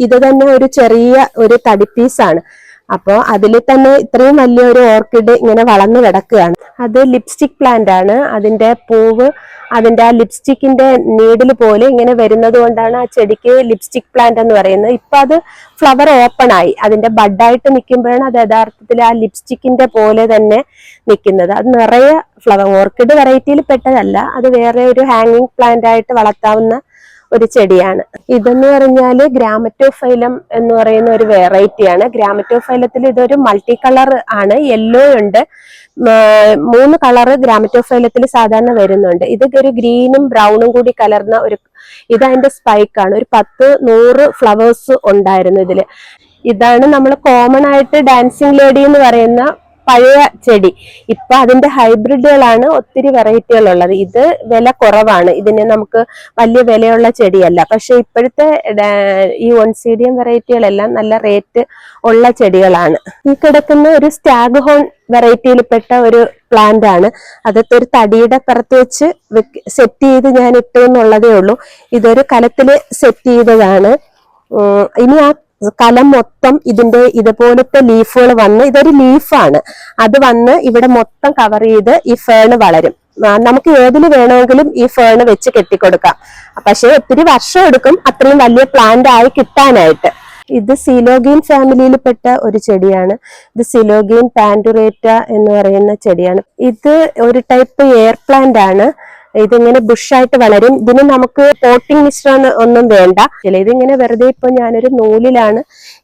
ഇത് തന്നെ ഒരു ചെറിയ ഒരു തടിപ്പീസാണ് അപ്പോ അതിൽ തന്നെ ഇത്രയും വലിയ ഒരു ഓർക്കിഡ് ഇങ്ങനെ വളർന്നു കിടക്കുകയാണ്. അത് ലിപ്സ്റ്റിക് പ്ലാന്റ് ആണ്. അതിന്റെ പൂവ് അതിന്റെ ആ ലിപ്സ്റ്റിക്കിന്റെ നീഡിൽ പോലെ ഇങ്ങനെ വരുന്നത് കൊണ്ടാണ് ആ ചെടിക്ക് ലിപ്സ്റ്റിക് പ്ലാന്റ് എന്ന് പറയുന്നത്. ഇപ്പൊ അത് ഫ്ലവർ ഓപ്പൺ ആയി. അതിന്റെ ബഡായിട്ട് നിൽക്കുമ്പോഴാണ് അത് യഥാർത്ഥത്തിൽ ആ ലിപ്സ്റ്റിക്കിന്റെ പോലെ തന്നെ നിൽക്കുന്നത്. അത് നിറയെ ഫ്ലവർ ഓർക്കിഡ് വെറൈറ്റിയിൽ പെട്ടതല്ല. അത് വേറെ ഒരു ഹാങ്ങിങ് പ്ലാന്റ് ആയിട്ട് വളർത്താവുന്ന ഒരു ചെടിയാണ്. ഇതെന്ന് പറഞ്ഞാൽ ഗ്രാമറ്റോഫൈലം എന്ന് പറയുന്ന ഒരു വെറൈറ്റിയാണ് ഗ്രാമറ്റോഫൈലത്തിൽ ഇതൊരു മൾട്ടി കളർ ആണ്. യെല്ലോ ഉണ്ട്. മൂന്ന് കളറ് ഗ്രാമറ്റോഫൈലത്തിൽ സാധാരണ വരുന്നുണ്ട്. ഇത് ഒരു ഗ്രീനും ബ്രൗണും കൂടി കലർന്ന ഒരു ഇത് അതിന്റെ സ്പൈക്കാണ് ഒരു പത്ത് നൂറ് ഫ്ലവേഴ്സ് ഉണ്ടായിരുന്നു ഇതിൽ. ഇതാണ് നമ്മൾ കോമൺ ആയിട്ട് ഡാൻസിങ് ലേഡി എന്ന് പറയുന്ന പഴയ ചെടി. ഇപ്പൊ അതിന്റെ ഹൈബ്രിഡുകളാണ് ഒത്തിരി വെറൈറ്റികൾ ഉള്ളത് ഇത് വില കുറവാണ്. ഇതിന് നമുക്ക് വലിയ വിലയുള്ള ചെടിയല്ല. പക്ഷെ ഇപ്പോഴത്തെ ഈ ഒൺസീഡിയം വെറൈറ്റികളെല്ലാം നല്ല റേറ്റ് ഉള്ള ചെടികളാണ്. ഈ കിടക്കുന്ന ഒരു സ്റ്റാഗ് ഹോൺ വെറൈറ്റിയിൽപ്പെട്ട ഒരു പ്ലാന്റ് ആണ് അതൊക്കെ ഒരു തടിയുടെ പുറത്ത് വെച്ച് സെറ്റ് ചെയ്ത് ഞാൻ ഇട്ടു എന്നുള്ളതേ ഉള്ളൂ. ഇതൊരു കലത്തിൽ സെറ്റ് ചെയ്തതാണ്. ഇനി ആ കലം മൊത്തം ഇതിന്റെ ഇതുപോലത്തെ ലീഫുകൾ വന്ന് ഇതൊരു ലീഫാണ് അത് വന്ന് ഇവിടെ മൊത്തം കവർ ചെയ്ത് ഈ ഫേണ് വളരും. നമുക്ക് ഏതിൽ വേണമെങ്കിലും ഈ ഫേണ് വെച്ച് കെട്ടിക്കൊടുക്കാം. പക്ഷെ ഒത്തിരി വർഷം എടുക്കും അത്രയും വലിയ പ്ലാന്റ് ആയി കിട്ടാനായിട്ട്. ഇത് സിലോഗീൻ ഫാമിലിയിൽപ്പെട്ട ഒരു ചെടിയാണ്. ഇത് സിലോഗീൻ പാൻഡുറേറ്റ എന്ന് പറയുന്ന ചെടിയാണ്. ഇത് ഒരു ടൈപ്പ് എയർ പ്ലാന്റ് ആണ്. ഇതിങ്ങനെ ബുഷായിട്ട് വളരും. ഇതിന് നമുക്ക് പോട്ടിംഗ് മിശ്രം ഒന്നും വേണ്ട. ഇതിങ്ങനെ വെറുതെ ഇപ്പൊ ഞാനൊരു നൂലിലാണ്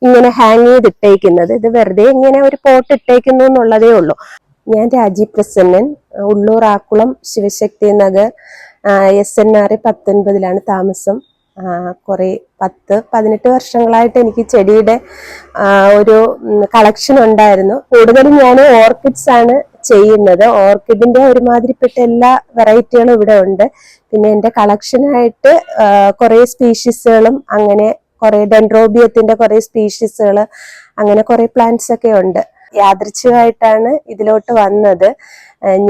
ഇങ്ങനെ ഹാങ് ചെയ്ത് ഇട്ടേക്കുന്നത് ഇത് വെറുതെ ഇങ്ങനെ ഒരു പോട്ട് ഇട്ടേക്കുന്നു എന്നുള്ളതേ ഉള്ളൂ. ഞാൻ Rajeev Prasannan Ulloor Akkulam Shivashakti Nagar S N R പത്തൊൻപതിലാണ് താമസം. കുറെ പത്ത് പതിനെട്ട് വർഷങ്ങളായിട്ട് എനിക്ക് ചെടിയുടെ ഒരു കളക്ഷൻ ഉണ്ടായിരുന്നു. കൂടുതലും ഞാൻ ഓർക്കിഡ്സ് ആണ് ചെയ്യുന്നത്. ഓർക്കിഡിന്റെ ഒരുമാതിരിപ്പെട്ട എല്ലാ വെറൈറ്റികളും ഇവിടെ ഉണ്ട്. പിന്നെ എന്റെ കളക്ഷനായിട്ട് കുറേ സ്പീഷീസുകളും അങ്ങനെ കുറേ ഡെൻഡ്രോബിയത്തിന്റെ കുറേ സ്പീഷീസുകൾ അങ്ങനെ കുറേ പ്ലാന്റ്സ് ഒക്കെ ഉണ്ട്. യാദൃച്ഛികമായിട്ടാണ് ഇതിലോട്ട് വന്നത്.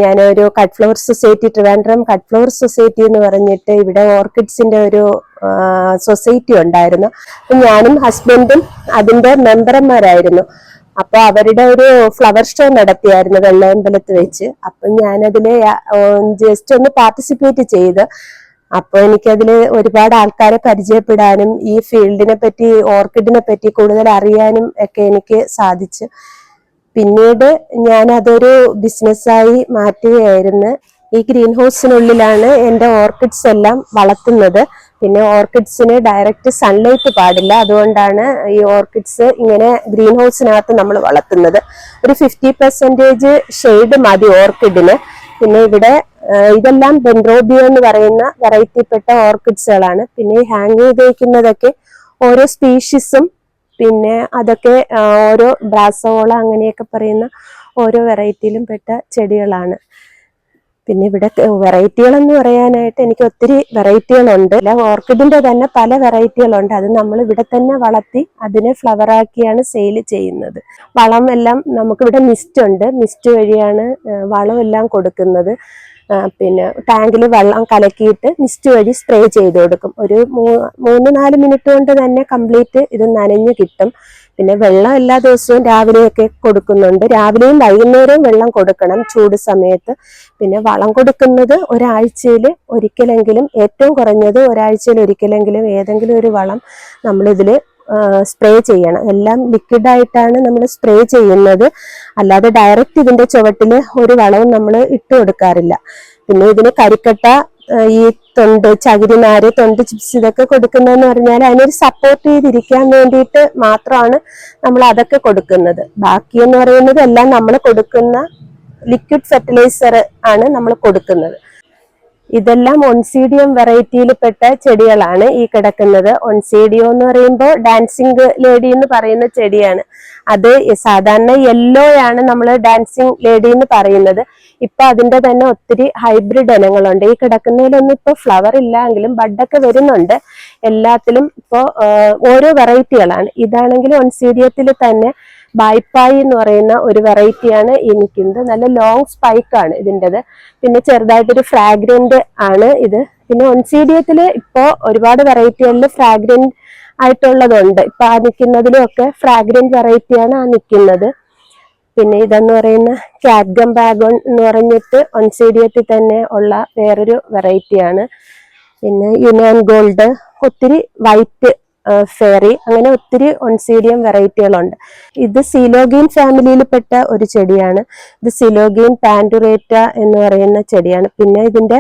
ഞാനൊരു cut flower society Trivandrum cut flower society എന്ന് പറഞ്ഞിട്ട് ഇവിടെ ഓർക്കിഡ്സിന്റെ ഒരു സൊസൈറ്റി ഉണ്ടായിരുന്നു. ഞാനും ഹസ്ബൻഡും അതിന്റെ മെമ്പർമാരായിരുന്നു. അപ്പൊ അവരുടെ ഒരു ഫ്ലവർ ഷോ നടത്തിയായിരുന്നു വെള്ളയമ്പലത്ത് വെച്ച്. അപ്പൊ ഞാനതിൽ ജസ്റ്റ് ഒന്ന് പാർട്ടിസിപ്പേറ്റ് ചെയ്ത്. അപ്പൊ എനിക്കതിൽ ഒരുപാട് ആൾക്കാരെ പരിചയപ്പെടാനും ഈ ഫീൽഡിനെ പറ്റി ഓർക്കിഡിനെ പറ്റി കൂടുതൽ അറിയാനും ഒക്കെ എനിക്ക് സാധിച്ചു. പിന്നീട് ഞാൻ അതൊരു ബിസിനസ്സായി മാറ്റുകയായിരുന്നു. ഈ ഗ്രീൻ ഹൗസിനുള്ളിലാണ് എന്റെ ഓർക്കിഡ്സ് എല്ലാം വളർത്തുന്നത്. പിന്നെ ഓർക്കിഡ്സിന് ഡയറക്റ്റ് സൺലൈറ്റ് പാടില്ല. അതുകൊണ്ടാണ് ഈ ഓർക്കിഡ്സ് ഇങ്ങനെ ഗ്രീൻ ഹൗസിനകത്ത് നമ്മൾ വളർത്തുന്നത്. ഒരു ഫിഫ്റ്റി പെർസെന്റേജ് ഷെയ്ഡ് മതി ഓർക്കിഡിന്. പിന്നെ ഇവിടെ ഇതെല്ലാം ബെൻറോബിയോ എന്ന് പറയുന്ന വെറൈറ്റിപ്പെട്ട ഓർക്കിഡ്സുകളാണ്. പിന്നെ ഹാങ് ചെയ്തേക്കുന്നതൊക്കെ ഓരോ സ്പീഷീസും പിന്നെ അതൊക്കെ ഓരോ ബ്രാസോള അങ്ങനെയൊക്കെ പറയുന്ന ഓരോ വെറൈറ്റിയിലും പെട്ട ചെടികളാണ്. പിന്നെ ഇവിടെ വെറൈറ്റികളെന്ന് പറയാനായിട്ട് എനിക്ക് ഒത്തിരി വെറൈറ്റികളുണ്ട്. അല്ല ഓർക്കിഡിന്റെ തന്നെ പല വെറൈറ്റികളുണ്ട്. അത് നമ്മൾ ഇവിടെ തന്നെ വളർത്തി അതിനെ ഫ്ലവറാക്കിയാണ് സെയിൽ ചെയ്യുന്നത്. വളം എല്ലാം നമുക്കിവിടെ മിസ്റ്റ് ഉണ്ട്. മിസ്റ്റ് വഴിയാണ് വളം എല്ലാം കൊടുക്കുന്നത്. പിന്നെ ടാങ്കിൽ വെള്ളം കലക്കിയിട്ട് മിസ്റ്റ് വഴി സ്പ്രേ ചെയ്ത് കൊടുക്കും. ഒരു മൂന്ന് നാല് മിനിറ്റ് കൊണ്ട് തന്നെ കംപ്ലീറ്റ് ഇത് നനഞ്ഞു കിട്ടും. പിന്നെ വെള്ളം എല്ലാ ദിവസവും രാവിലെയൊക്കെ കൊടുക്കുന്നുണ്ട്. രാവിലെയും വൈകുന്നേരവും വെള്ളം കൊടുക്കണം ചൂട് സമയത്ത്. പിന്നെ വളം കൊടുക്കുന്നത് ഒരാഴ്ചയിൽ ഒരിക്കലെങ്കിലും ഏറ്റവും കുറഞ്ഞത് ഒരാഴ്ചയിൽ ഒരിക്കലെങ്കിലും ഏതെങ്കിലും ഒരു വളം നമ്മളിതിൽ സ്പ്രേ ചെയ്യണം. എല്ലാം ലിക്വിഡായിട്ടാണ് നമ്മൾ സ്പ്രേ ചെയ്യുന്നത്. അല്ലാതെ ഡയറക്റ്റ് ഇതിന്റെ ചുവട്ടിൽ ഒരു വളവും നമ്മൾ ഇട്ട് കൊടുക്കാറില്ല. പിന്നെ ഇതിന് കരിക്കട്ട ഈ തൊണ്ട് ചകിരിനാര് തൊണ്ട് ചിപ്സ് ഇതൊക്കെ കൊടുക്കുന്നതെന്ന് പറഞ്ഞാൽ അതിനൊരു സപ്പോർട്ട് ചെയ്തിരിക്കാൻ വേണ്ടിയിട്ട് മാത്രമാണ് നമ്മൾ അതൊക്കെ കൊടുക്കുന്നത്. ബാക്കി എന്ന് പറയുന്നത് എല്ലാം നമ്മൾ കൊടുക്കുന്ന ലിക്വിഡ് ഫെർട്ടിലൈസർ ആണ് നമ്മൾ കൊടുക്കുന്നത്. ഇതെല്ലാം ഒൺസീഡിയം വെറൈറ്റിയിൽ പെട്ട ചെടികളാണ് ഈ കിടക്കുന്നത്. ഒൺസീഡിയോ എന്ന് പറയുമ്പോൾ ഡാൻസിങ് ലേഡി എന്ന് പറയുന്ന ചെടിയാണ്. അത് സാധാരണ യെല്ലോ ആണ് നമ്മൾ ഡാൻസിങ് ലേഡി എന്ന് പറയുന്നത്. ഇപ്പൊ അതിന്റെ തന്നെ ഒത്തിരി ഹൈബ്രിഡ് ഇനങ്ങളുണ്ട്. ഈ കിടക്കുന്നതിലൊന്നും ഇപ്പൊ ഫ്ലവർ ഇല്ല എങ്കിലും ബഡൊക്കെ വരുന്നുണ്ട്. എല്ലാത്തിലും ഇപ്പോ ഓരോ വെറൈറ്റികളാണ് ഇതാണെങ്കിൽ ഒൺസീഡിയത്തിൽ തന്നെ ബായ്പായി എന്ന് പറയുന്ന ഒരു വെറൈറ്റിയാണ് ഈ നിൽക്കുന്നത് നല്ല ലോങ് സ്പൈക്കാണ് ഇതിന്റെത്. പിന്നെ ചെറുതായിട്ടൊരു ഫ്രാഗ്രന്റ് ആണ് ഇത്. പിന്നെ ഒൻസീഡിയത്തിൽ ഇപ്പോൾ ഒരുപാട് വെറൈറ്റികളിൽ ഫ്രാഗ്രന്റ് ആയിട്ടുള്ളതുണ്ട്. ഇപ്പോൾ ആ നിൽക്കുന്നതിലും ഒക്കെ വെറൈറ്റിയാണ് ആ നിൽക്കുന്നത് പിന്നെ ഇതെന്ന് പറയുന്ന കാഡ്ഗം ബാഗോൺ എന്ന് പറഞ്ഞിട്ട് ഒൻസീഡിയത്തിൽ തന്നെ ഉള്ള വേറൊരു വെറൈറ്റിയാണ് പിന്നെ യുനാൻ ഗോൾഡ്. ഒത്തിരി വൈറ്റ് ഫെയറി അങ്ങനെ ഒത്തിരി ഒൺസീഡിയം വെറൈറ്റികളുണ്ട് ഇത് സിലോഗീൻ ഫാമിലിയിൽപ്പെട്ട ഒരു ചെടിയാണ്. ഇത് സിലോഗീൻ പാൻഡുറേറ്റ എന്ന് പറയുന്ന ചെടിയാണ്. പിന്നെ ഇതിന്റെ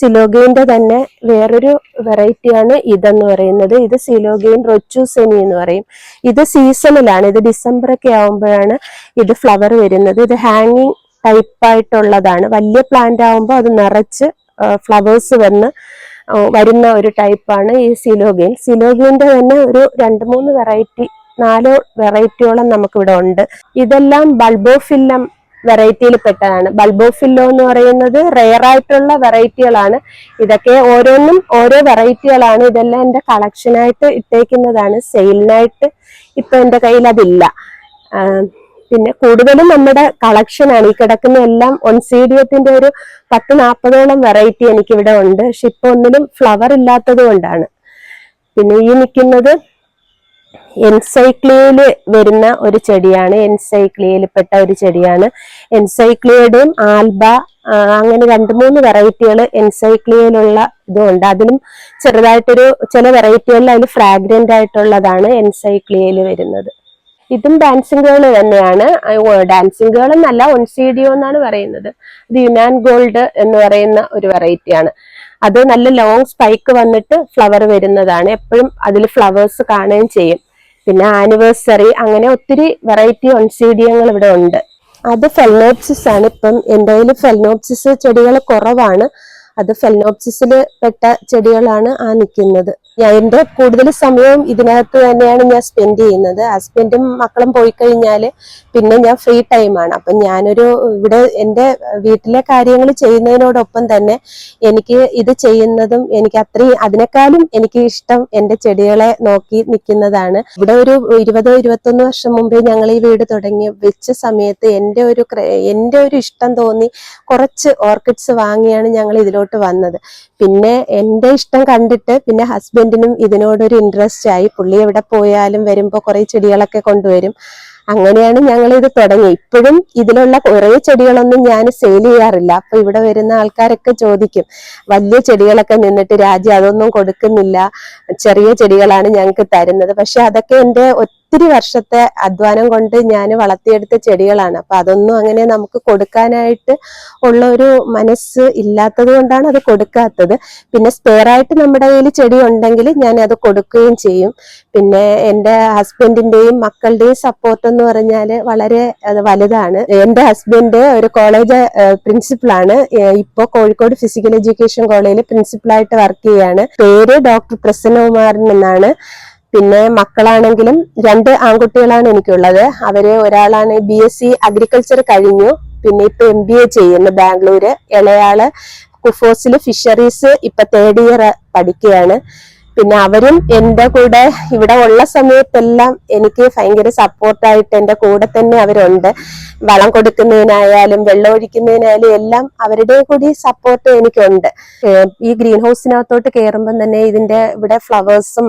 സിലോഗീന്റെ തന്നെ വേറൊരു വെറൈറ്റിയാണ് ഇതെന്ന് പറയുന്നത്. ഇത് സിലോഗീൻ റൊച്ചൂസെനി എന്ന് പറയും. ഇത് സീസണിലാണ് ഇത് ഡിസംബർ ഒക്കെ ആവുമ്പോഴാണ് ഇത് ഫ്ലവർ വരുന്നത്. ഇത് ഹാങ്ങിങ് ടൈപ്പായിട്ടുള്ളതാണ് വലിയ പ്ലാന്റ് ആകുമ്പോൾ അത് നിറച്ച് ഫ്ലവേഴ്സ് വന്ന് വരുന്ന ഒരു ടൈപ്പാണ് ഈ സിലോഗിൻ സിലോഗിയന്റെ തന്നെ ഒരു രണ്ട് മൂന്ന് വെറൈറ്റി നാലോ വെറൈറ്റിയോളം നമുക്കിവിടെ ഉണ്ട്. ഇതെല്ലാം ബൾബോഫില്ലം വെറൈറ്റിയിൽ പെട്ടതാണ് ബൾബോഫില്ലോ എന്ന് പറയുന്നത് റെയർ ആയിട്ടുള്ള വെറൈറ്റികളാണ് ഇതൊക്കെ ഓരോന്നും ഓരോ വെറൈറ്റികളാണ് ഇതെല്ലാം എന്റെ കളക്ഷനായിട്ട് ഇട്ടേക്കുന്നതാണ്. സെയിലിനായിട്ട് ഇപ്പൊ എന്റെ കയ്യിൽ അതില്ല. പിന്നെ കൂടുതലും നമ്മുടെ കളക്ഷനാണ് ഈ കിടക്കുന്ന എല്ലാം ഒൺസീഡിയത്തിന്റെ ഒരു പത്ത് നാൽപ്പതോളം വെറൈറ്റി എനിക്ക് ഇവിടെ ഉണ്ട്. പക്ഷെ ഇപ്പൊ ഒന്നിലും ഫ്ലവർ ഇല്ലാത്തത് കൊണ്ടാണ്. പിന്നെ ഈ നിൽക്കുന്നത് എൻസൈക്ലിയയിൽ വരുന്ന ഒരു ചെടിയാണ്. എൻസൈക്ലിയയിൽപ്പെട്ട ഒരു ചെടിയാണ്. എൻസൈക്ലിയയുടെയും ആൽബ അങ്ങനെ രണ്ട് മൂന്ന് വെറൈറ്റികൾ എൻസൈക്ലിയയിലുള്ള ഇതുണ്ട്. അതിലും ചെറുതായിട്ടൊരു ചില വെറൈറ്റികളിൽ അതിൽ ഫ്രാഗ്രന്റ് ആയിട്ടുള്ളതാണ് എൻസൈക്ലിയയിൽ വരുന്നത്. ഇതും ഡാൻസിങ് ഗേൾ തന്നെയാണ്. ഡാൻസിങ് ഗേൾ എന്നല്ല ഒൺസീഡിയോ എന്നാണ് പറയുന്നത്. ഇത് യുനാൻ ഗോൾഡ് എന്ന് പറയുന്ന ഒരു വെറൈറ്റിയാണ് അത് നല്ല ലോങ് സ്പൈക്ക് വന്നിട്ട് ഫ്ലവർ വരുന്നതാണ്. എപ്പോഴും അതിൽ ഫ്ലവേഴ്സ് കാണുകയും ചെയ്യും. പിന്നെ ആനിവേഴ്സറി അങ്ങനെ ഒത്തിരി വെറൈറ്റി ഒൺസീഡിയങ്ങൾ ഇവിടെ ഉണ്ട്. അത് ഫെൽനോപ്സിസ് ആണ്. ഇപ്പം എന്റെ കയ്യിൽ ഫെൽനോപ്സിസ് ചെടികൾ കുറവാണ്. അത് ഫെൽനോപ്സിസിൽ പെട്ട ചെടികളാണ് ആ നിൽക്കുന്നത് ഞാൻ എന്റെ കൂടുതൽ സമയവും ഇതിനകത്ത് തന്നെയാണ് ഞാൻ സ്പെൻഡ് ചെയ്യുന്നത്. ഹസ്ബൻഡും മക്കളും പോയി കഴിഞ്ഞാൽ പിന്നെ ഞാൻ ഫ്രീ ടൈമാണ് അപ്പം ഞാനൊരു ഇവിടെ എന്റെ വീട്ടിലെ കാര്യങ്ങൾ ചെയ്യുന്നതിനോടൊപ്പം തന്നെ എനിക്ക് ഇത് ചെയ്യുന്നതും എനിക്ക് അത്രയും അതിനേക്കാളും എനിക്ക് ഇഷ്ടം എന്റെ ചെടികളെ നോക്കി നിൽക്കുന്നതാണ്. ഇവിടെ ഒരു ഇരുപതോ ഇരുപത്തൊന്ന് വർഷം മുമ്പേ ഞങ്ങൾ ഈ വീട് തുടങ്ങി. വെച്ച സമയത്ത് എന്റെ ഒരു എന്റെ ഒരു ഇഷ്ടം തോന്നി. കുറച്ച് ഓർക്കിഡ്സ് വാങ്ങിയാണ് ഞങ്ങൾ ഇതിലോട്ട് വന്നത്. പിന്നെ എന്റെ ഇഷ്ടം കണ്ടിട്ട് പിന്നെ ഹസ്ബൻഡിനും ഇതിനോടൊരു ഇൻട്രസ്റ്റ് ആയി. പുള്ളി എവിടെ പോയാലും വരുമ്പോൾ കുറേ ചെടികളൊക്കെ കൊണ്ടുവരും. അങ്ങനെയാണ് ഞങ്ങൾ ഇത് തുടങ്ങി ഇപ്പോഴും ഇതിലുള്ള കുറേ ചെടികളൊന്നും ഞാൻ സെയിൽ ചെയ്യാറില്ല. അപ്പൊ ഇവിടെ വരുന്ന ആൾക്കാരൊക്കെ ചോദിക്കും വലിയ ചെടികളൊക്കെ നിന്നിട്ട് രാജ്യം അതൊന്നും കൊടുക്കുന്നില്ല. ചെറിയ ചെടികളാണ് ഞങ്ങൾക്ക് തരുന്നത്. പക്ഷെ അതൊക്കെ എന്റെ ഒത്തിരി വർഷത്തെ അധ്വാനം കൊണ്ട് ഞാൻ വളർത്തിയെടുത്ത ചെടികളാണ്. അപ്പൊ അതൊന്നും അങ്ങനെ നമുക്ക് കൊടുക്കാനായിട്ട് ഉള്ള ഒരു മനസ്സ് ഇല്ലാത്തത് കൊണ്ടാണ് അത് കൊടുക്കാത്തത്. പിന്നെ സ്പെയർ ആയിട്ട് നമ്മുടെ കയ്യിൽ ചെടി ഉണ്ടെങ്കിൽ ഞാൻ അത് കൊടുക്കുകയും ചെയ്യും. പിന്നെ എന്റെ ഹസ്ബൻഡിന്റെയും മക്കളുടെയും സപ്പോർട്ട് എന്ന് പറഞ്ഞാൽ വളരെ വലുതാണ്. എന്റെ ഹസ്ബൻഡ് ഒരു കോളേജ് പ്രിൻസിപ്പളാണ് ഇപ്പോൾ കോഴിക്കോട് ഫിസിക്കൽ എഡ്യൂക്കേഷൻ കോളേജിൽ പ്രിൻസിപ്പളായിട്ട് വർക്ക് ചെയ്യാണ്. പേര് ഡോക്ടർ പ്രസന്നകുമാരൻ എന്നാണ്. പിന്നെ മക്കളാണെങ്കിലും രണ്ട് ആൺകുട്ടികളാണ് എനിക്കുള്ളത്. അവർ ഒരാളാണ് ബി എസ് സി അഗ്രികൾച്ചർ കഴിഞ്ഞു. പിന്നെ ഇപ്പൊ എം ബി എ ചെയ്യുന്നു ബാംഗ്ലൂര്. ഇളയാൾ കുഫോസിൽ ഫിഷറീസ് ഇപ്പൊ തേർഡ് ഇയർ പഠിക്കുകയാണ്. പിന്നെ അവരും എന്റെ കൂടെ ഇവിടെ ഉള്ള സമയത്തെല്ലാം എനിക്ക് ഭയങ്കര സപ്പോർട്ടായിട്ട് എന്റെ കൂടെ തന്നെ അവരുണ്ട്. വളം കൊടുക്കുന്നതിനായാലും വെള്ളം ഒഴിക്കുന്നതിനായാലും എല്ലാം അവരുടെ കൂടി സപ്പോർട്ട് എനിക്കുണ്ട്. ഈ ഗ്രീൻ ഹൗസിനകത്തോട്ട് കയറുമ്പം തന്നെ ഇതിന്റെ ഇവിടെ ഫ്ലവേഴ്സും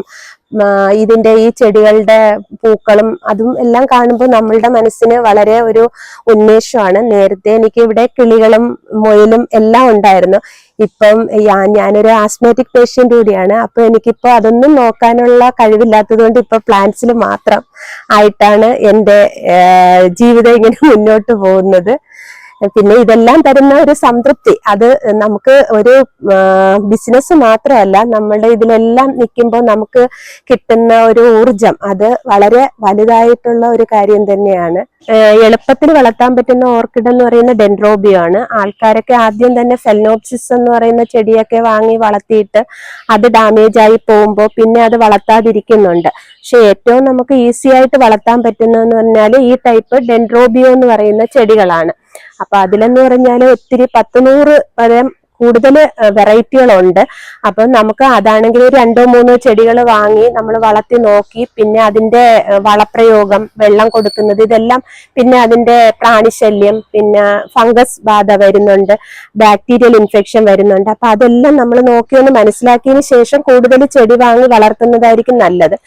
ഇതിന്റെ ഈ ചെടികളുടെ പൂക്കളും അതും എല്ലാം കാണുമ്പോൾ നമ്മളുടെ മനസ്സിന് വളരെ ഒരു ഉന്മേഷമാണ്. നേരത്തെ എനിക്ക് ഇവിടെ കിളികളും മുയലും എല്ലാം ഉണ്ടായിരുന്നു. ഇപ്പം ഞാനൊരു ആസ്മാറ്റിക് പേഷ്യന്റ് കൂടിയാണ്. അപ്പൊ എനിക്കിപ്പോ അതൊന്നും നോക്കാനുള്ള കഴിവില്ലാത്തത് കൊണ്ട് ഇപ്പൊ പ്ലാന്റ്സിൽ മാത്രം ആയിട്ടാണ് എന്റെ ജീവിതം ഇങ്ങനെ മുന്നോട്ട് പോകുന്നത്. പിന്നെ ഇതെല്ലാം തരുന്ന ഒരു സംതൃപ്തി. അത് നമുക്ക് ഒരു ബിസിനസ് മാത്രമല്ല നമ്മളുടെ ഇതിലെല്ലാം നിൽക്കുമ്പോൾ നമുക്ക് കിട്ടുന്ന ഒരു ഊർജം അത് വളരെ വലുതായിട്ടുള്ള ഒരു കാര്യം തന്നെയാണ്. എളുപ്പത്തിൽ വളർത്താൻ പറ്റുന്ന ഓർക്കിഡ് എന്ന് പറയുന്ന ഡെൻഡ്രോബിയോ ആണ് ആൾക്കാരൊക്കെ ആദ്യം തന്നെ ഫെൽനോപ്സിസ് എന്ന് പറയുന്ന ചെടിയൊക്കെ വാങ്ങി വളർത്തിയിട്ട് അത് ഡാമേജ് ആയി പോകുമ്പോൾ പിന്നെ അത് വളർത്താതിരിക്കുന്നുണ്ട്. പക്ഷെ ഏറ്റവും നമുക്ക് ഈസി ആയിട്ട് വളർത്താൻ പറ്റുന്നതെന്ന് പറഞ്ഞാൽ ഈ ടൈപ്പ് ഡെൻഡ്രോബിയോ എന്ന് പറയുന്ന ചെടികളാണ്. അപ്പൊ അതിലെന്ന് പറഞ്ഞാൽ ഒത്തിരി പത്ത് നൂറ് വരെ കൂടുതൽ വെറൈറ്റികളുണ്ട്. അപ്പൊ നമുക്ക് അതാണെങ്കിൽ രണ്ടോ മൂന്നോ ചെടികൾ വാങ്ങി നമ്മൾ വളർത്തി നോക്കി പിന്നെ അതിന്റെ വളപ്രയോഗം വെള്ളം കൊടുക്കുന്നത് ഇതെല്ലാം പിന്നെ അതിന്റെ പ്രാണിശല്യം പിന്നെ ഫംഗസ് ബാധ വരുന്നുണ്ട് ബാക്ടീരിയൽ ഇൻഫെക്ഷൻ വരുന്നുണ്ട്. അപ്പൊ അതെല്ലാം നമ്മൾ നോക്കിയൊന്ന് മനസ്സിലാക്കിയതിന് ശേഷം കൂടുതൽ ചെടി വാങ്ങി വളർത്തുന്നതായിരിക്കും നല്ലത്.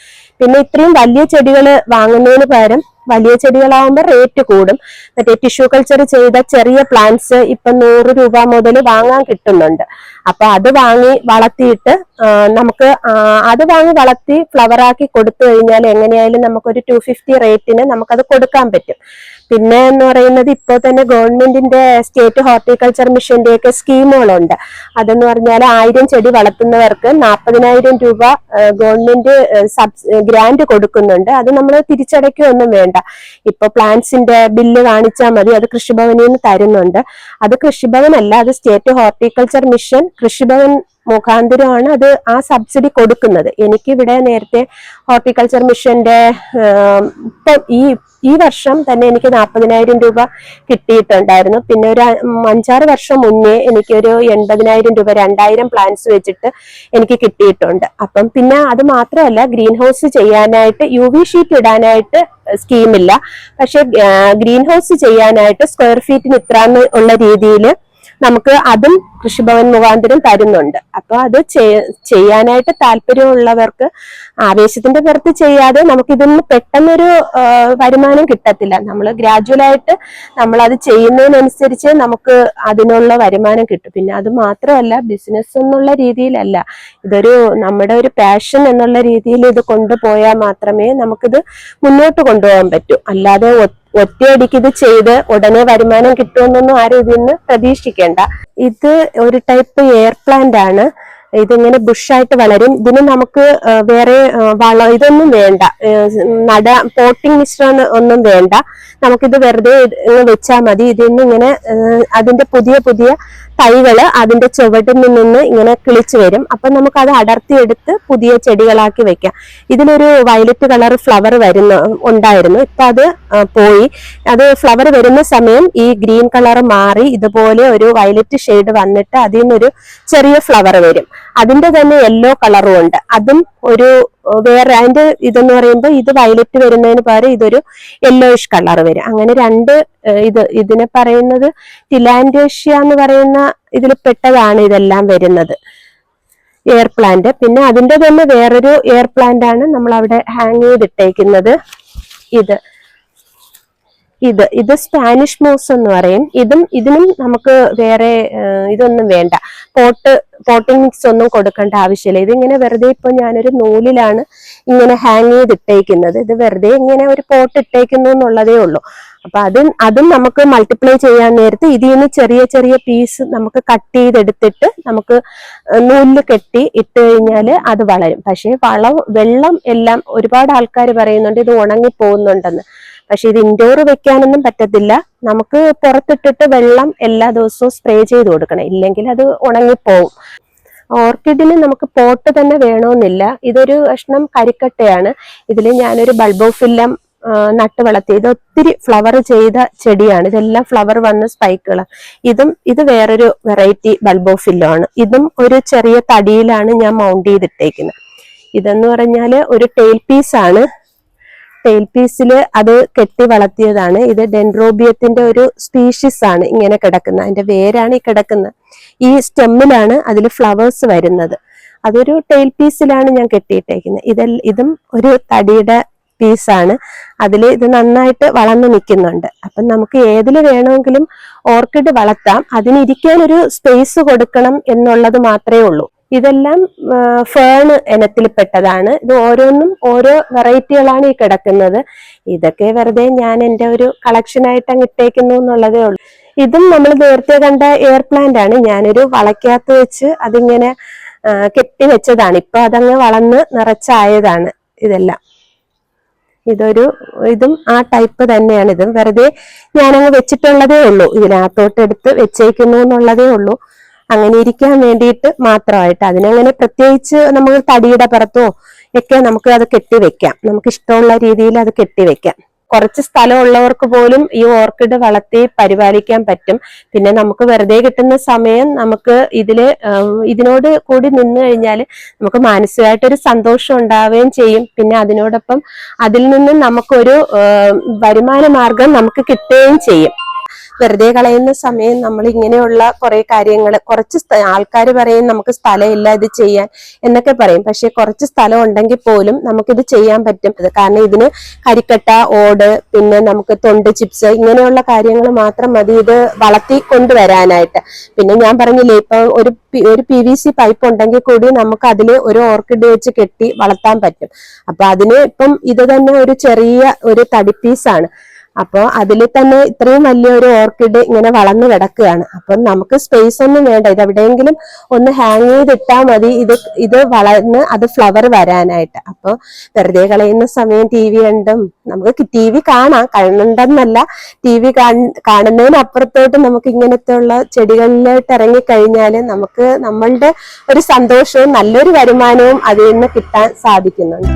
പിന്നെ ഇത്രയും വലിയ ചെടികൾ വാങ്ങുന്നതിന് പകരം വലിയ ചെടികളാവുമ്പോൾ റേറ്റ് കൂടും. മറ്റേ ടിഷ്യൂ കൾച്ചർ ചെയ്ത ചെറിയ പ്ലാന്റ്സ് ഇപ്പൊ നൂറ് രൂപ മുതൽ വാങ്ങാൻ കിട്ടുന്നുണ്ട്. അപ്പൊ അത് വാങ്ങി വളർത്തിയിട്ട് നമുക്ക് അത് വാങ്ങി വളർത്തി ഫ്ലവറാക്കി കൊടുത്തു കഴിഞ്ഞാൽ എങ്ങനെയായാലും നമുക്കൊരു ടു ഫിഫ്റ്റി റേറ്റിന് നമുക്കത് കൊടുക്കാൻ പറ്റും. പിന്നെ എന്ന് പറയുന്നത് ഇപ്പോൾ തന്നെ ഗവൺമെന്റിന്റെ സ്റ്റേറ്റ് ഹോർട്ടിക്കൾച്ചർ മിഷന്റെയൊക്കെ സ്കീമുകളുണ്ട്. അതെന്ന് പറഞ്ഞാൽ ആയിരം ചെടി വളർത്തുന്നവർക്ക് നാൽപ്പതിനായിരം രൂപ ഗവൺമെന്റ് സബ്സ് ഗ്രാന്റ് കൊടുക്കുന്നുണ്ട്. അത് നമ്മൾ തിരിച്ചടയ്ക്കുകയൊന്നും വേണ്ട. ഇപ്പൊ പ്ലാന്റ്സിന്റെ ബില്ല് കാണിച്ചാൽ മതി അത് കൃഷിഭവനിൽ നിന്ന് തരുന്നുണ്ട്. അത് കൃഷിഭവനല്ല അത് സ്റ്റേറ്റ് ഹോർട്ടിക്കൾച്ചർ മിഷൻ കൃഷിഭവൻ മുഖാന്തരമാണ് അത് ആ സബ്സിഡി കൊടുക്കുന്നത്. എനിക്ക് ഇവിടെ നേരത്തെ ഹോർട്ടിക്കൾച്ചർ മിഷന്റെ ഇപ്പൊ ഈ ഈ വർഷം തന്നെ എനിക്ക് നാൽപ്പതിനായിരം രൂപ കിട്ടിയിട്ടുണ്ടായിരുന്നു. പിന്നെ ഒരു അഞ്ചാറ് വർഷം മുന്നേ എനിക്കൊരു എൺപതിനായിരം രൂപ രണ്ടായിരം പ്ലാന്റ്സ് വെച്ചിട്ട് എനിക്ക് കിട്ടിയിട്ടുണ്ട്. അപ്പം പിന്നെ അത് മാത്രമല്ല ഗ്രീൻ ഹൗസ് ചെയ്യാനായിട്ട് യു വി ഷീറ്റ് ഇടാനായിട്ട് സ്കീമില്ല. പക്ഷെ ഗ്രീൻ ഹൗസ് ചെയ്യാനായിട്ട് സ്ക്വയർ ഫീറ്റിന് ഇത്ര ഉള്ള രീതിയിൽ നമുക്ക് അതും കൃഷിഭവൻ മുഖാന്തരം തരുന്നുണ്ട്. അപ്പൊ അത് ചെയ്യ- ചെയ്യാനായിട്ട് താല്പര്യമുള്ളവർക്ക് ആവേശത്തിന്റെ പുറത്ത് ചെയ്യാതെ നമുക്ക് ഇതിന് പെട്ടെന്നൊരു വരുമാനം കിട്ടത്തില്ല. നമ്മൾ ഗ്രാജുവലായിട്ട് നമ്മൾ അത് ചെയ്യുന്നതിനനുസരിച്ച് നമുക്ക് അതിനുള്ള വരുമാനം കിട്ടും. പിന്നെ അത് മാത്രമല്ല ബിസിനസ് എന്നുള്ള രീതിയിലല്ല. ഇതൊരു നമ്മുടെ ഒരു പാഷൻ എന്നുള്ള രീതിയിൽ ഇത് കൊണ്ടുപോയാൽ മാത്രമേ നമുക്കിത് മുന്നോട്ട് കൊണ്ടുപോകാൻ പറ്റൂ. അല്ലാതെ ഒറ്റയടിക്ക് ഇത് ചെയ്ത് ഉടനെ വരുമാനം കിട്ടുമെന്നൊന്നും ആരും ഇതിന് പ്രതീക്ഷിക്കേണ്ട. ഇത് ഒരു ടൈപ്പ് എയർ പ്ലാന്റ് ആണ്. ഇതിങ്ങനെ ബുഷായിട്ട് വളരും. ഇതിന് നമുക്ക് വേറെ വള ഇതൊന്നും വേണ്ട. നട പോട്ടിംഗ് മിശ്രം ഒന്നും വേണ്ട. നമുക്കിത് വെറുതെ വെച്ചാൽ മതി. ഇതിന്ന് ഇങ്ങനെ അതിന്റെ പുതിയ പുതിയ തൈകൾ അതിന്റെ ചുവട്ടിൽ നിന്ന് ഇങ്ങനെ കിളിച്ചു വരും. അപ്പൊ നമുക്ക് അത് അടർത്തിയെടുത്ത് പുതിയ ചെടികളാക്കി വെക്കാം. ഇതിനൊരു വയലറ്റ് കളർ ഫ്ലവർ വരുന്ന ഉണ്ടായിരുന്നു. ഇപ്പൊ അത് പോയി. അത് ഫ്ലവർ വരുന്ന സമയം ഈ ഗ്രീൻ കളർ മാറി ഇതുപോലെ ഒരു വയലറ്റ് ഷെയ്ഡ് വന്നിട്ട് അതിൽ നിന്നൊരു ചെറിയ ഫ്ലവർ വരും. അതിന്റെ തന്നെ യെല്ലോ കളറും ഉണ്ട്. അതും ഒരു വേറെ അതിന്റെ ഇതെന്ന് പറയുമ്പോൾ ഇത് വയലറ്റ് വരുന്നതിന് പകരം ഇതൊരു യെല്ലോയിഷ് കളർ വരും. അങ്ങനെ രണ്ട് ഇത് ഇതിനെ പറയുന്നത് ടിലാൻഡേഷ്യ എന്ന് പറയുന്ന ഇതിൽ പെട്ടതാണ് ഇതെല്ലാം വരുന്നത്. എയർ പ്ലാന്റ് പിന്നെ അതിന്റെ തന്നെ വേറൊരു എയർ പ്ലാന്റ് ആണ് നമ്മൾ അവിടെ ഹാങ് ചെയ്തിട്ടേക്കുന്നത്. ഇത്. ഇത് ഇത് സ്പാനിഷ് മോസ് എന്ന് പറയും. ഇതും ഇതിനും നമുക്ക് വേറെ ഇതൊന്നും വേണ്ട. പോട്ട് പോട്ടിംഗ് മിക്സ് ഒന്നും കൊടുക്കേണ്ട ആവശ്യമില്ല. ഇതിങ്ങനെ വെറുതെ ഇപ്പൊ ഞാനൊരു നൂലിലാണ് ഇങ്ങനെ ഹാങ് ചെയ്തിട്ടേക്കുന്നത്. ഇത് വെറുതെ ഇങ്ങനെ ഒരു പോട്ട് ഇട്ടേക്കുന്നു എന്നുള്ളതേ ഉള്ളൂ. അപ്പൊ അതും അതും നമുക്ക് മൾട്ടിപ്ലൈ ചെയ്യാൻ നേരത്ത് ഇതിൽ നിന്ന് ചെറിയ ചെറിയ പീസ് നമുക്ക് കട്ട് ചെയ്തെടുത്തിട്ട് നമുക്ക് നൂലിൽ കെട്ടി ഇട്ട് കഴിഞ്ഞാൽ അത് വളരും. പക്ഷേ വളം വെള്ളം എല്ലാം ഒരുപാട് ആൾക്കാർ പറയുന്നുണ്ട് ഇത് ഉണങ്ങി പോകുന്നുണ്ടെന്ന് പക്ഷെ ഇത് ഇൻഡോർ വെക്കാനൊന്നും പറ്റത്തില്ല. നമുക്ക് പുറത്തിട്ടിട്ട് വെള്ളം എല്ലാ ദിവസവും സ്പ്രേ ചെയ്ത് കൊടുക്കണം. ഇല്ലെങ്കിൽ അത് ഉണങ്ങിപ്പോവും. ഓർക്കിഡിന് നമുക്ക് പോട്ട് തന്നെ വേണമെന്നില്ല. ഇതൊരു കഷ്ണം കരിക്കട്ടയാണ്. ഇതിൽ ഞാനൊരു ബൾബോഫില്ലം നട്ട് വളർത്തി ഇത് ഒത്തിരി ഫ്ലവർ ചെയ്ത ചെടിയാണ്. ഇതെല്ലാം ഫ്ലവർ വന്ന സ്പൈക്കുകൾ ഇതും ഇത് വേറൊരു വെറൈറ്റി ബൾബോഫില്ലാണ്. ഇതും ഒരു ചെറിയ തടിയിലാണ് ഞാൻ മൗണ്ട് ചെയ്തിട്ടേക്കുന്നത് ഇതെന്ന് പറഞ്ഞാൽ ഒരു ടേൽ പീസാണ് ടെയിൽ പീസിൽ അത് കെട്ടി വളർത്തിയതാണ്. ഇത് ഡെൻറോബിയത്തിന്റെ ഒരു സ്പീഷീസ് ആണ് ഇങ്ങനെ കിടക്കുന്ന അതിന്റെ വേരാണ് ഈ കിടക്കുന്നത്. ഈ സ്റ്റെമ്മിലാണ് അതിൽ ഫ്ലവേഴ്സ് വരുന്നത്. അതൊരു ടെയിൽ പീസിലാണ് ഞാൻ കെട്ടിയിട്ടേക്കുന്നത്. ഇതെൽ ഇതും ഒരു തടിയുടെ പീസാണ് അതിൽ ഇത് നന്നായിട്ട് വളർന്നു നിൽക്കുന്നുണ്ട്. അപ്പം നമുക്ക് ഏതിൽ വേണമെങ്കിലും ഓർക്കിഡ് വളർത്താം. അതിനിരിക്കാൻ ഒരു സ്പേസ് കൊടുക്കണം എന്നുള്ളത് മാത്രമേ ഉള്ളൂ. ഇതെല്ലാം ഫേണ് ഇനത്തിൽപ്പെട്ടതാണ്. ഇത് ഓരോന്നും ഓരോ വെറൈറ്റികളാണ് ഈ കിടക്കുന്നത്. ഇതൊക്കെ വെറുതെ ഞാൻ എന്റെ ഒരു കളക്ഷനായിട്ട് അങ്ങ് ഇട്ടേക്കുന്നു എന്നുള്ളതേ ഉള്ളൂ. ഇതും നമ്മൾ നേരത്തെ കണ്ട എയർ പ്ലാന്റ് ആണ്. ഞാനൊരു വളയ്ക്കകത്ത് വെച്ച് അതിങ്ങനെ കെട്ടി വെച്ചതാണ്. ഇപ്പൊ അതങ്ങ് വളർന്ന് നിറച്ചായതാണ് ഇതെല്ലാം. ഇതൊരു ഇതും ആ ടൈപ്പ് തന്നെയാണ്. ഇതും വെറുതെ ഞാനങ്ങ് വെച്ചിട്ടുള്ളതേ ഉള്ളൂ. ഇതിനകത്തോട്ട് എടുത്ത് വെച്ചേക്കുന്നു എന്നുള്ളതേ ഉള്ളൂ. അങ്ങനെ ഇരിക്കാൻ വേണ്ടിയിട്ട് മാത്രമായിട്ട് അതിനങ്ങനെ പ്രത്യേകിച്ച് നമ്മൾ തടിയുടെ പുറത്തോ ഒക്കെ നമുക്ക് അത് കെട്ടിവെക്കാം. നമുക്ക് ഇഷ്ടമുള്ള രീതിയിൽ അത് കെട്ടിവെക്കാം. കുറച്ച് സ്ഥലം ഉള്ളവർക്ക് പോലും ഈ ഓർക്കിഡ് വളർത്തി പരിപാലിക്കാൻ പറ്റും. പിന്നെ നമുക്ക് വെറുതെ കിട്ടുന്ന സമയം നമുക്ക് ഇതിൽ ഇതിനോട് കൂടി നിന്ന് കഴിഞ്ഞാൽ നമുക്ക് മാനസികമായിട്ടൊരു സന്തോഷം ഉണ്ടാവുകയും ചെയ്യും. പിന്നെ അതിനോടൊപ്പം അതിൽ നിന്ന് നമുക്കൊരു വരുമാന മാർഗം നമുക്ക് കിട്ടുകയും ചെയ്യും. വെറുതെ കളയുന്ന സമയം നമ്മൾ ഇങ്ങനെയുള്ള കുറെ കാര്യങ്ങൾ കുറച്ച് ആൾക്കാർ പറയും നമുക്ക് സ്ഥലമില്ല ഇത് ചെയ്യാൻ എന്നൊക്കെ പറയും. പക്ഷെ കുറച്ച് സ്ഥലം ഉണ്ടെങ്കിൽ പോലും നമുക്കിത് ചെയ്യാൻ പറ്റും. കാരണം ഇതിന് കരിക്കട്ട ഓട് പിന്നെ നമുക്ക് തൊണ്ട് ചിപ്സ് ഇങ്ങനെയുള്ള കാര്യങ്ങൾ മാത്രം മതി ഇത് വളർത്തി കൊണ്ടുവരാനായിട്ട്. പിന്നെ ഞാൻ പറഞ്ഞില്ലേ ഇപ്പൊ ഒരു ഒരു പി വി സി പൈപ്പ് ഉണ്ടെങ്കിൽ കൂടി നമുക്ക് അതിൽ ഒരു ഓർക്കിഡ് വെച്ച് കെട്ടി വളർത്താൻ പറ്റും. അപ്പൊ അതിന് ഇപ്പം ഇത് തന്നെ ഒരു ചെറിയ ഒരു തടിപ്പീസാണ് പീസാണ്. അപ്പോൾ അതിൽ തന്നെ ഇത്രയും വലിയൊരു ഓർക്കിഡ് ഇങ്ങനെ വളർന്നു കിടക്കുകയാണ്. അപ്പം നമുക്ക് സ്പേസ് ഒന്നും വേണ്ട. ഇത് എവിടെയെങ്കിലും ഒന്ന് ഹാങ് ചെയ്തിട്ടാൽ മതി. ഇത് ഇത് വളർന്ന് അത് ഫ്ലവർ വരാനായിട്ട്. അപ്പോൾ വെറുതെ കളയുന്ന സമയം ടി വി കണ്ടും നമുക്ക് ടി വി കാണാം. കാണണ്ടെന്നല്ല ടി വി കാണുന്നതിനപ്പുറത്തോട്ട് നമുക്ക് ഇങ്ങനത്തെ ഉള്ള ചെടികളിലോട്ട് ഇറങ്ങിക്കഴിഞ്ഞാൽ നമുക്ക് നമ്മളുടെ ഒരു സന്തോഷവും നല്ലൊരു വരുമാനവും അതിൽ നിന്ന് കിട്ടാൻ സാധിക്കുന്നുണ്ട്.